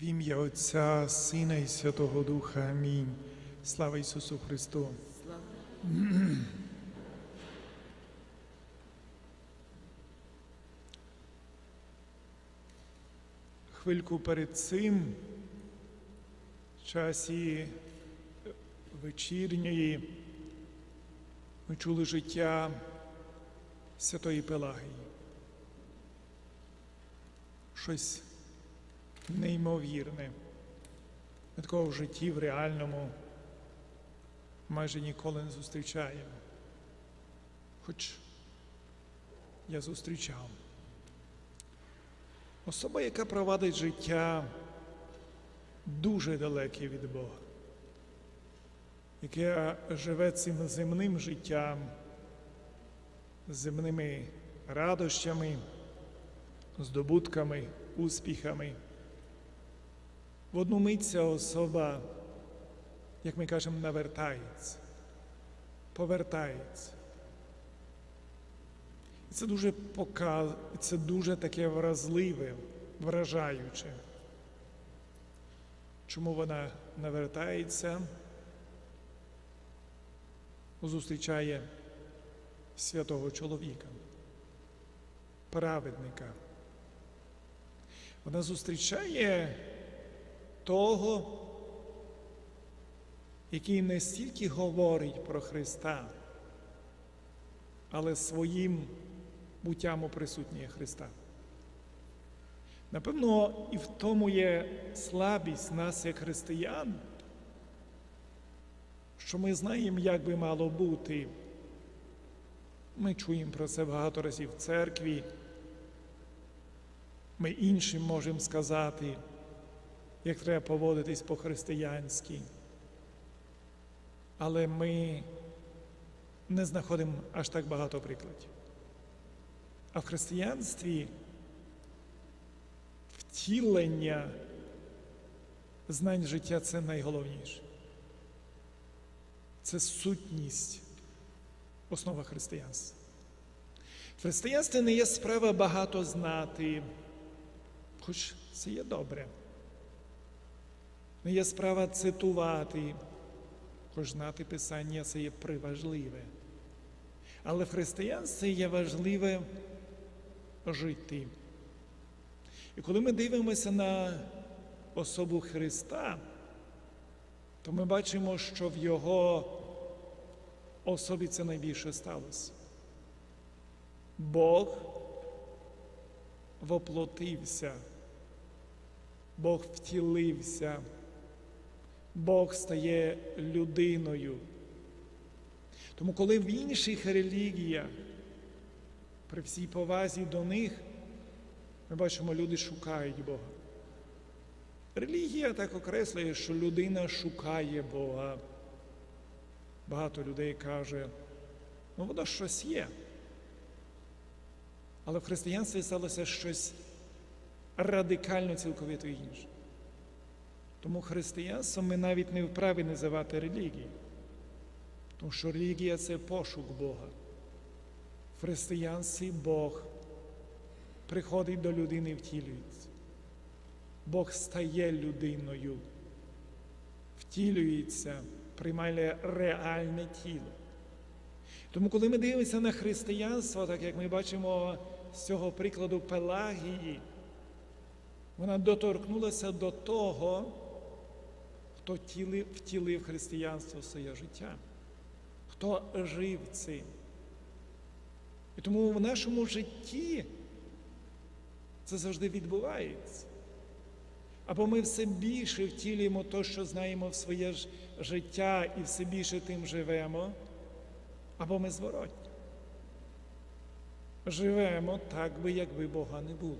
В ім'я Отця, Сина і Святого Духа. Амінь. Слава Ісусу Христу. Хвильку перед цим, в часі вечірньої, ми чули життя Святої Пелагії. Щось неймовірне. Ми такого в житті в реальному майже ніколи не зустрічаємо. Хоч я зустрічав. Особа, яка провадить життя дуже далеке від Бога, яка живе цим земним життям, земними радощами, здобутками, успіхами. В одну мить ця особа, як ми кажемо, навертається, повертається. І це дуже показ... це дуже таке вразливе, вражаюче. Чому вона навертається, зустрічає святого чоловіка, праведника. Вона зустрічає того, який не стільки говорить про Христа, але своїм буттям оприсутнює Христа. Напевно, і в тому є слабість нас, як християн, що ми знаємо, як би мало бути. Ми чуємо про це багато разів в церкві. Ми іншим можемо сказати, як треба поводитись по-християнськи. Але ми не знаходимо аж так багато прикладів. А в християнстві втілення знань життя це найголовніше. Це сутність, основа християнства. В християнстві не є справа багато знати, хоч це є добре. Не є справа цитувати, хоч знати Писання це є приважливе. Але в християнстві є важливе жити. І коли ми дивимося на особу Христа, то ми бачимо, що в Його особі це найбільше сталося. Бог воплотився, Бог втілився, Бог стає людиною. Тому, коли в інших релігіях, при всій повазі до них, ми бачимо, люди шукають Бога. Релігія так окреслює, що людина шукає Бога. Багато людей каже, ну воно щось є. Але в християнстві сталося щось радикально цілковито інше. Тому християнство ми навіть не вправі називати релігією. Тому що релігія це пошук Бога. В християнстві Бог приходить до людини і втілюється. Бог стає людиною, втілюється, приймає реальне тіло. Тому, коли ми дивимося на християнство, так як ми бачимо з цього прикладу Пелагії, вона доторкнулася до того, хто втілив, християнство в своє життя, хто жив цим. І тому в нашому житті це завжди відбувається. Або ми все більше втілюємо те, що знаємо в своє життя і все більше тим живемо, або ми зворотні. Живемо так би, якби Бога не було.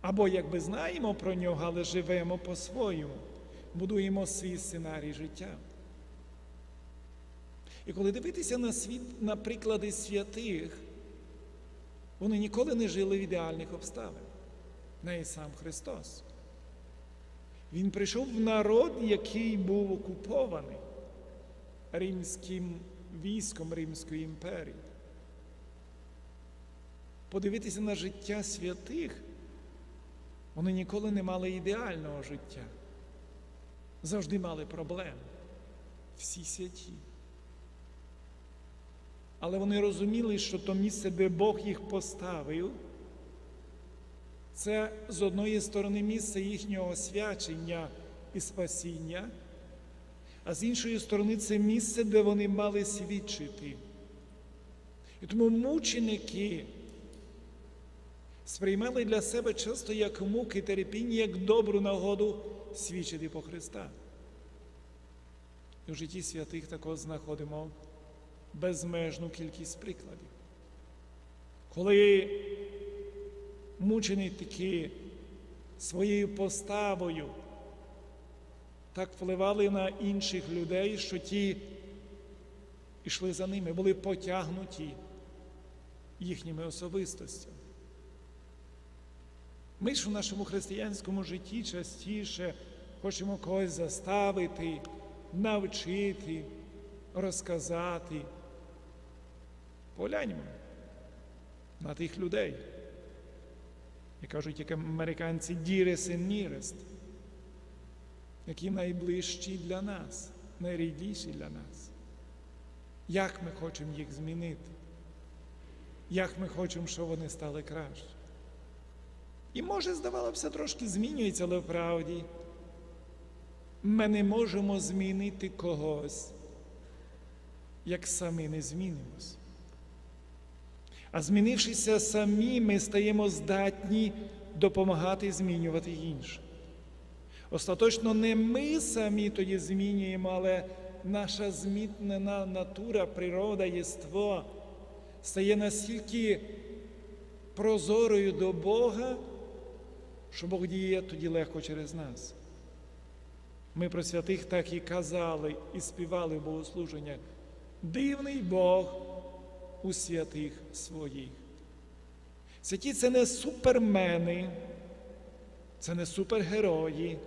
Або якби знаємо про нього, але живемо по-своєму, будуємо свій сценарій життя. І коли дивитися на світ, на приклади святих, вони ніколи не жили в ідеальних обставин. Не і сам Христос. Він прийшов в народ, який був окупований римським військом Римської імперії. Подивитися на життя святих, Вони ніколи не мали ідеального життя. Завжди мали проблеми. Всі святі. Але вони розуміли, що то місце, де Бог їх поставив, це з одної сторони місце їхнього освячення і спасіння, а з іншої сторони це місце, де вони мали свідчити. І тому мученики сприймали для себе часто як муки терпіння, як добру нагоду свідчити по Христа. І в житті святих також знаходимо безмежну кількість прикладів. Коли мученики своєю поставою так впливали на інших людей, що ті йшли за ними, були потягнуті їхніми особистостями. Ми ж у нашому християнському житті частіше хочемо когось заставити, навчити, розказати. Погляньмо на тих людей. І кажуть, як американці дірес і нірест, які найближчі для нас, найрідніші для нас. Як ми хочемо їх змінити? Як ми хочемо, щоб вони стали краще? І може, здавалося, трошки змінюється, але вправді ми не можемо змінити когось, як самі не змінимось. А змінившися самі, ми стаємо здатні допомагати змінювати інших. Остаточно не ми самі тоді змінюємо, але наша змітнена натура, природа, єство стає настільки прозорою до Бога, що Бог діє тоді легко через нас. Ми про святих так і казали, і співали в богослуження. Дивний Бог у святих своїх. Святі це не супермени, це не супергерої,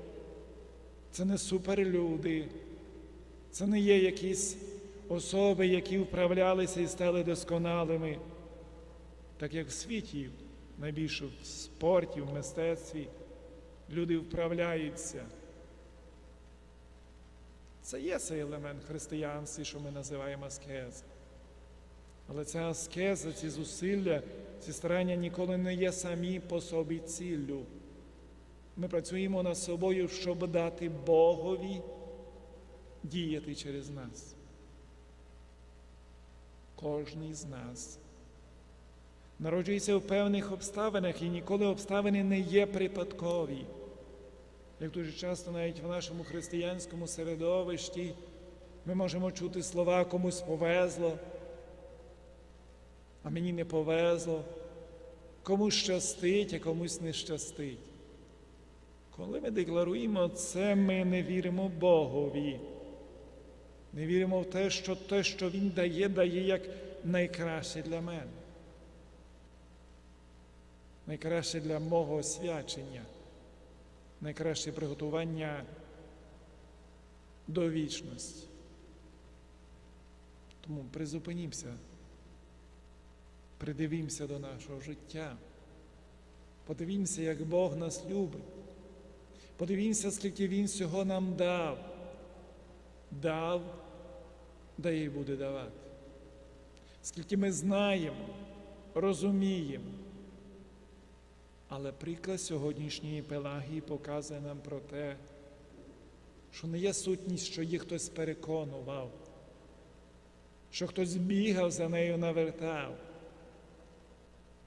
це не суперлюди, це не є якісь особи, які вправлялися і стали досконалими, так як в світі, найбільше в спорті, в мистецтві, люди вправляються. Це є цей елемент християнства, що ми називаємо аскез. Але ця аскеза, ці зусилля, ці старання ніколи не є самі по собі ціллю. Ми працюємо над собою, щоб дати Богові діяти через нас. Кожний з нас народжується в певних обставинах, і ніколи обставини не є припадкові. Як дуже часто навіть в нашому християнському середовищі ми можемо чути слова комусь повезло, а мені не повезло, комусь щастить, а комусь не щастить. Коли ми декларуємо це, ми не віримо Богові, не віримо в те, що те, що Він дає, дає як найкраще для мене, найкраще для мого освячення найкраще приготування до вічності. Тому призупинімося, придивімося до нашого життя, подивімося, як Бог нас любить, подивімося, скільки Він всього нам дав, дав, дає і буде давати. Скільки ми знаємо, розуміємо. Але приклад сьогоднішньої Пелагії показує нам про те, що не є сутність, що її хтось переконував, що хтось бігав за нею навертав.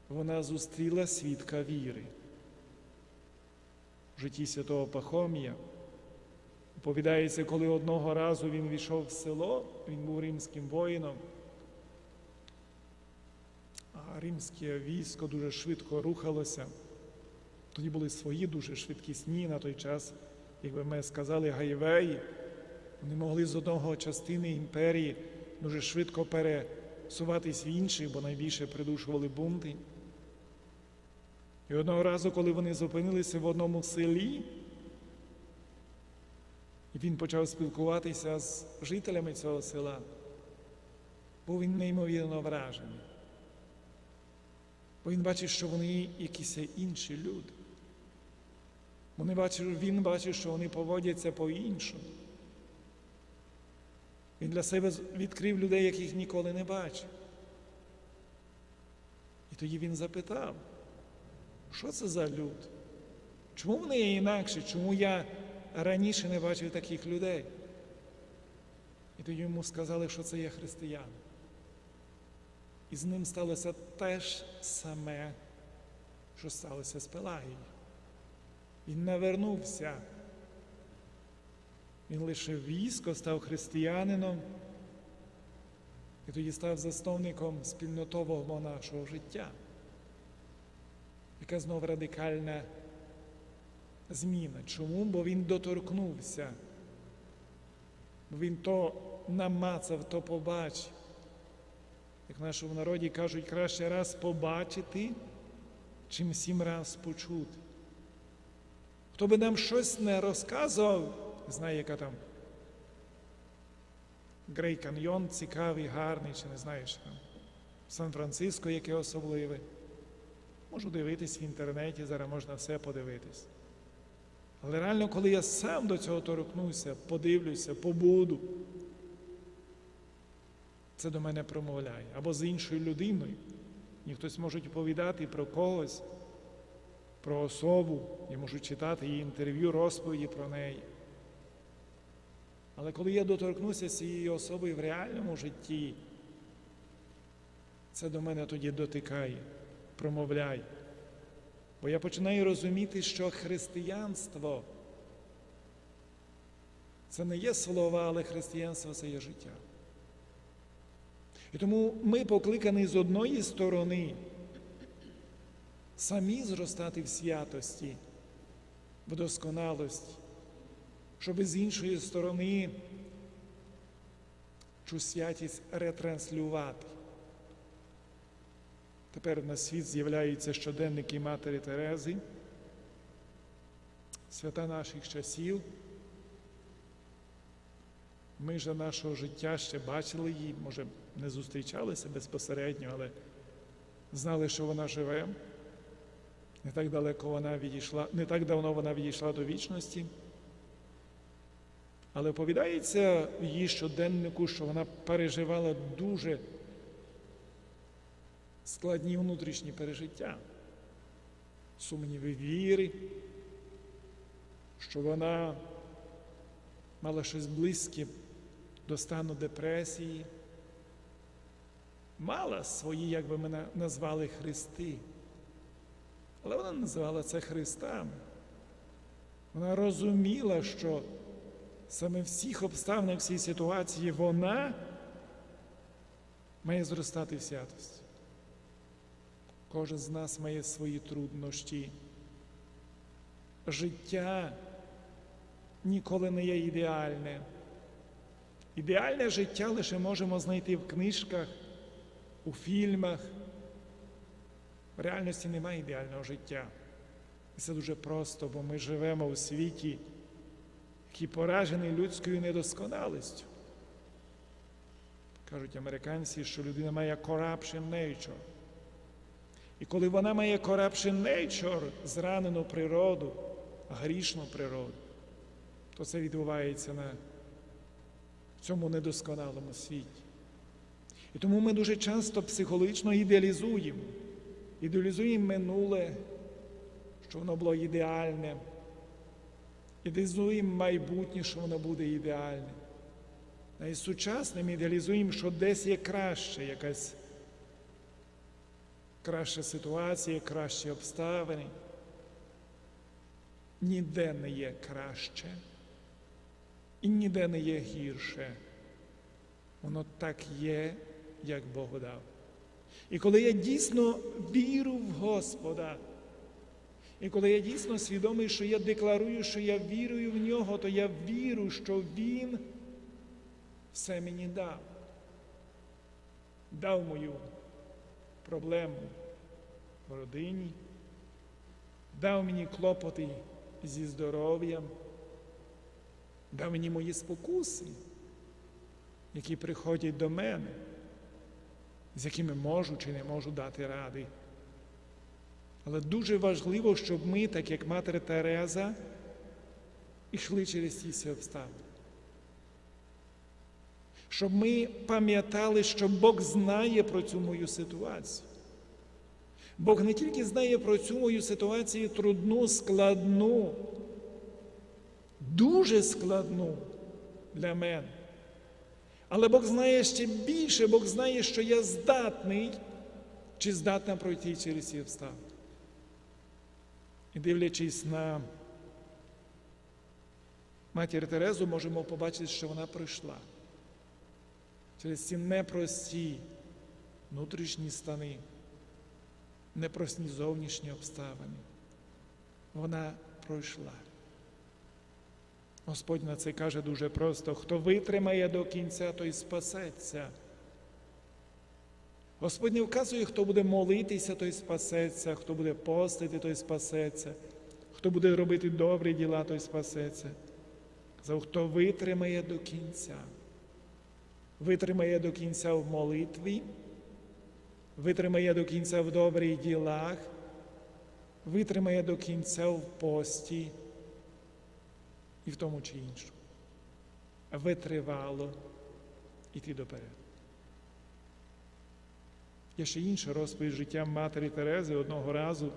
Вона зустріла свідка віри. В житті святого Пахомія оповідається, коли одного разу він війшов в село, він був римським воїном, а римське військо дуже швидко рухалося. Тоді були свої дуже швидкісні на той час, якби ми сказали, гайвеї. Вони могли з одного частини імперії дуже швидко пересуватись в інший, бо найбільше придушували бунти. І одного разу, коли вони зупинилися в одному селі, і він почав спілкуватися з жителями цього села, був він неймовірно вражений. Бо він бачив, що вони якісь інші люди. Вони бачив, він бачив, що вони поводяться по-іншому. Він для себе відкрив людей, яких ніколи не бачив. І тоді він запитав, що це за люд? Чому вони є інакші? Чому я раніше не бачив таких людей? І тоді йому сказали, що це є християни. І з ним сталося те ж саме, що сталося з Пелагією. Він навернувся. Він лишив військо, став християнином і тоді став засновником спільнотового нашого життя. Яка знов радикальна зміна. Чому? Бо він доторкнувся, бо він то намацав, то побачив. Як в нашому народі кажуть, краще раз побачити, чим сім раз почути. Хто би нам щось не розказував, знає, яка там Грей Каньйон цікавий, гарний, чи не знаєш там Сан-Франциско, яке особливе. Можу дивитись в інтернеті, зараз можна все подивитись. Але реально, коли я сам до цього торкнуся, подивлюся, побуду, це до мене промовляє. Або з іншою людиною. І хтось може оповідати про когось, про особу, я можу читати її інтерв'ю, розповіді про неї. Але коли я доторкнуся з цією особою в реальному житті, це до мене тоді дотикає, промовляє. Бо я починаю розуміти, що християнство це не є слова, але християнство це є життя. І тому ми покликані з одної сторони самі зростати в святості, в досконалості, щоб з іншої сторони цю святість ретранслювати. Тепер на світ з'являються щоденники Матері Терези, свята наших часів. Ми ж нашого життя ще бачили її, може, не зустрічалися безпосередньо, але знали, що вона живе. Не так далеко вона відійшла, не так давно вона відійшла до вічності. Але оповідається в її щоденнику, що вона переживала дуже складні внутрішні пережиття, сумніви віри, що вона мала щось близьке до стану депресії, мала свої, як би ми назвали, хрести. Але вона називала це Христами. Вона розуміла, що саме всіх обставинах, в цій ситуації вона має зростати в святості. Кожен з нас має свої труднощі. Життя ніколи не є ідеальне. Ідеальне життя лише можемо знайти в книжках, у фільмах. В реальності немає ідеального життя. І це дуже просто, бо ми живемо у світі, який поражений людською недосконалістю. Кажуть американці, що людина має corruption nature. І коли вона має corruption nature, зранену природу, грішну природу, то це відбувається на цьому недосконалому світі. І тому ми дуже часто психологічно ідеалізуємо. Ідеалізуємо минуле, що воно було ідеальне. Ідеалізуємо майбутнє, що воно буде ідеальне. Навіть сучасним ідеалізуємо, що десь є краще якась краща ситуація, кращі обставини. Ніде не є краще і ніде не є гірше. Воно так є, як Бог дав. І коли я дійсно вірю в Господа, і коли я дійсно свідомий, що я декларую, що я вірую в нього, то я вірю, що Він все мені дав. Дав мою проблему в родині, дав мені клопоти зі здоров'ям, дав мені мої спокуси, які приходять до мене з якими можу чи не можу дати ради. Але дуже важливо, щоб ми, так як Матер Тереза, йшли через ці обставини. Щоб ми пам'ятали, що Бог знає про цю мою ситуацію. Бог не тільки знає про цю мою ситуацію трудну, складну, дуже складну для мене. Але Бог знає ще більше, Бог знає, що я здатний чи здатна пройти через ці обставини. І дивлячись на матір Терезу, можемо побачити, що вона пройшла через ці непрості внутрішні стани, непрості зовнішні обставини. Вона пройшла. Господь на це каже дуже просто: хто витримає до кінця, той спасеться. Господь не вказує, хто буде молитися, той спасеться, хто буде постити, той спасеться, хто буде робити добрі діла, той спасеться. За хто витримає до кінця, витримає до кінця в молитві, витримає до кінця в добрих ділах, витримає до кінця в пості і в тому чи іншому. Витривало іти доперед. Є ще інша розповідь життя матері Терези одного разу.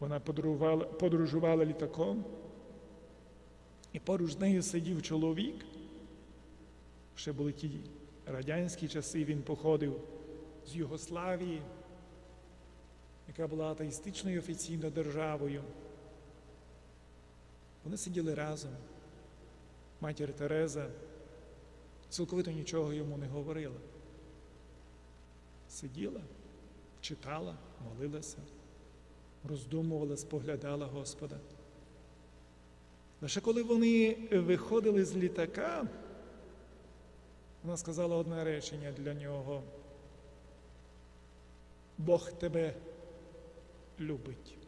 Вона подорожувала, літаком, і поруч з нею сидів чоловік. Ще були ті радянські часи, він походив з Югославії, яка була атеїстичною офіційною державою. Вони сиділи разом. Матір Тереза цілковито нічого йому не говорила. Сиділа, читала, молилася, роздумувала, споглядала Господа. Лише коли вони виходили з літака, вона сказала одне речення для нього. Бог тебе любить.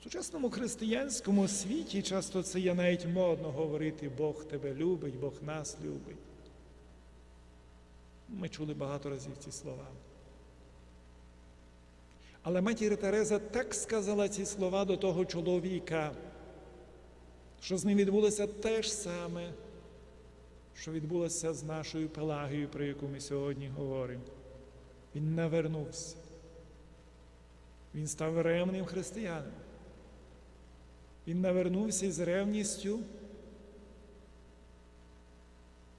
В сучасному християнському світі часто це є навіть модно говорити Бог тебе любить, Бог нас любить. Ми чули багато разів ці слова. Але матір Тереза так сказала ці слова до того чоловіка, що з ним відбулося те ж саме, що відбулося з нашою Пелагією, про яку ми сьогодні говоримо. Він навернувся. Він став ревним християнином. Він навернувся з ревністю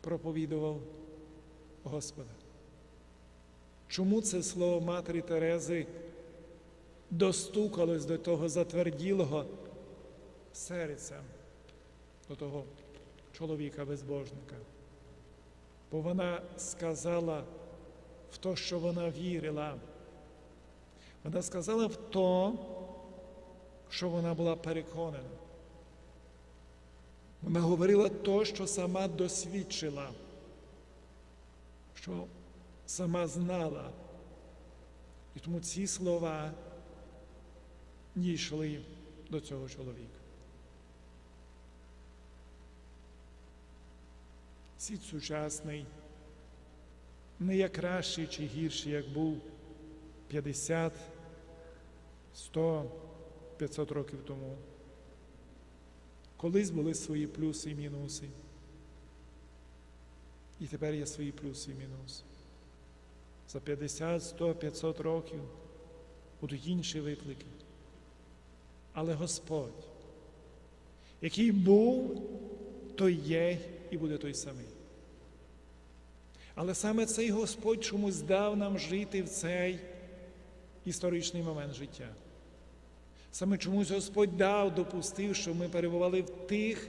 проповідував Господа. Чому це слово Матері Терези достукалось до того затверділого серця, до того чоловіка безбожника? Бо вона сказала в те, що вона вірила. Вона сказала в то, що вона була переконана. Вона говорила то, що сама досвідчила, що сама знала. І тому ці слова дійшли до цього чоловіка. Світ сучасний не є кращий чи гірший, як був 50, 100, 500 років тому. Колись були свої плюси і мінуси. І тепер є свої плюси і мінуси. За 50, 100, 500 років будуть інші виклики. Але Господь, який був, той є і буде той самий. Але саме цей Господь чомусь дав нам жити в цей історичний момент життя. Саме чомусь Господь дав, допустив, що ми перебували в тих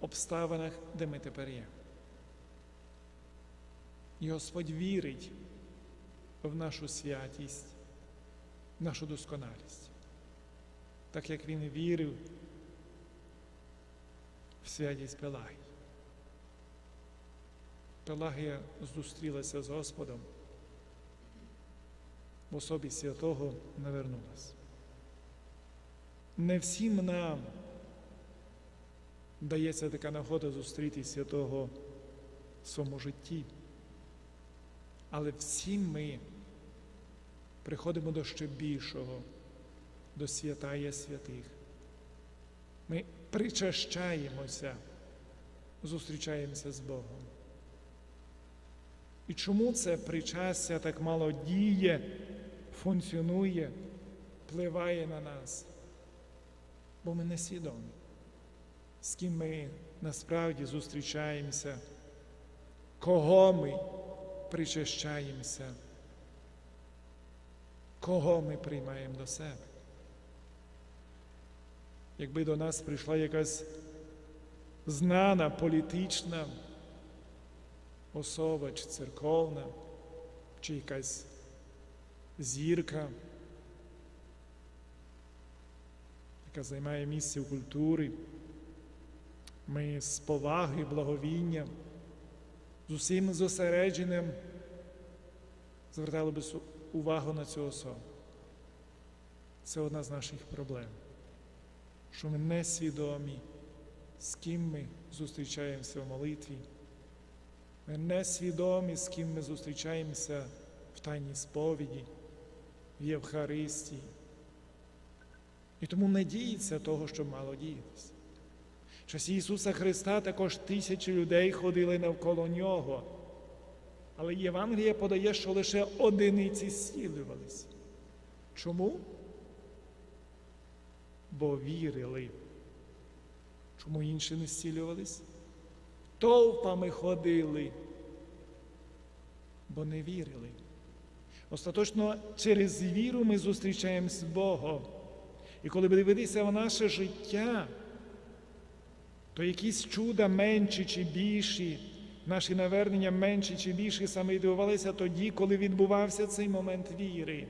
обставинах, де ми тепер є. І Господь вірить в нашу святість, в нашу досконалість, так як Він вірив в святість Пелагії. Пелагія зустрілася з Господом, в особі святого навернулась. Не всім нам дається така нагода зустріти святого в своєму житті. Але всі ми приходимо до ще більшого, до святая святих. Ми причащаємося, зустрічаємося з Богом. І чому це причастя так мало діє, функціонує, впливає на нас? Бо ми не свідомі, з ким ми насправді зустрічаємося, кого ми причащаємося, кого ми приймаємо до себе. Якби до нас прийшла якась знана політична особа чи церковна, чи якась зірка, яка займає місце в культурі, ми з поваги, благовінням, з усім зосередженням звертали би увагу на цю особу. Це одна з наших проблем, що ми не свідомі, з ким ми зустрічаємося в молитві. Ми не свідомі, з ким ми зустрічаємося в тайній сповіді, в Євхаристії. І тому не діється того, що мало діятися. В часі Ісуса Христа також тисячі людей ходили навколо Нього. Але Євангеліє подає, що лише одиниці зцілювалися. Чому? Бо вірили. Чому інші не зцілювались? Товпами ходили, бо не вірили. Остаточно через віру ми зустрічаємось з Богом. І коли дивитися в наше життя, то якісь чуда менші чи більші, наші навернення менші чи більші, саме відбувалися тоді, коли відбувався цей момент віри.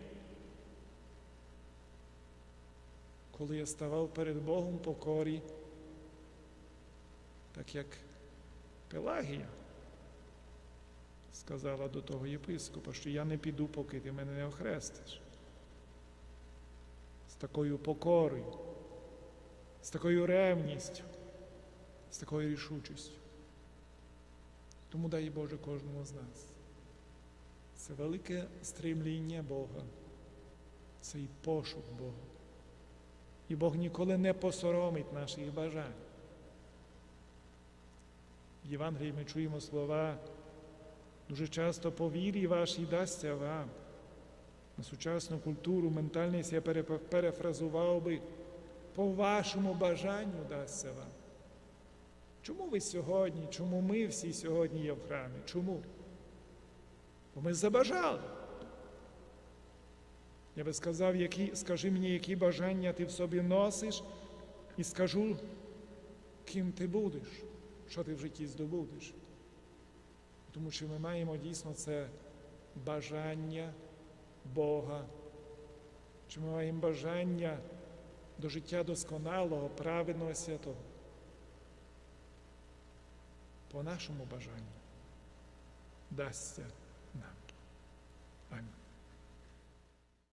Коли я ставав перед Богом покорі, так як Пелагія сказала до того єпископа, що я не піду, поки ти мене не охрестиш. Такою покорою, з такою ревністю, з такою рішучістю. Тому дай Боже кожному з нас. Це велике стремління Бога, це і пошук Бога. І Бог ніколи не посоромить наших бажань. В Євангелії ми чуємо слова, дуже часто по вірі вашій дасться вам. На сучасну культуру, ментальність я перефразував би, по вашому бажанню дасться вам. Чому ви сьогодні, чому ми всі сьогодні є в храмі? Чому? Бо ми забажали. Я би сказав, які, скажи мені, які бажання ти в собі носиш, і скажу, ким ти будеш що ти в житті здобудеш. Тому що ми маємо дійсно це бажання Бога, чи ми маємо бажання до життя досконалого, праведного святого. По нашому бажанню дасться нам. Амінь.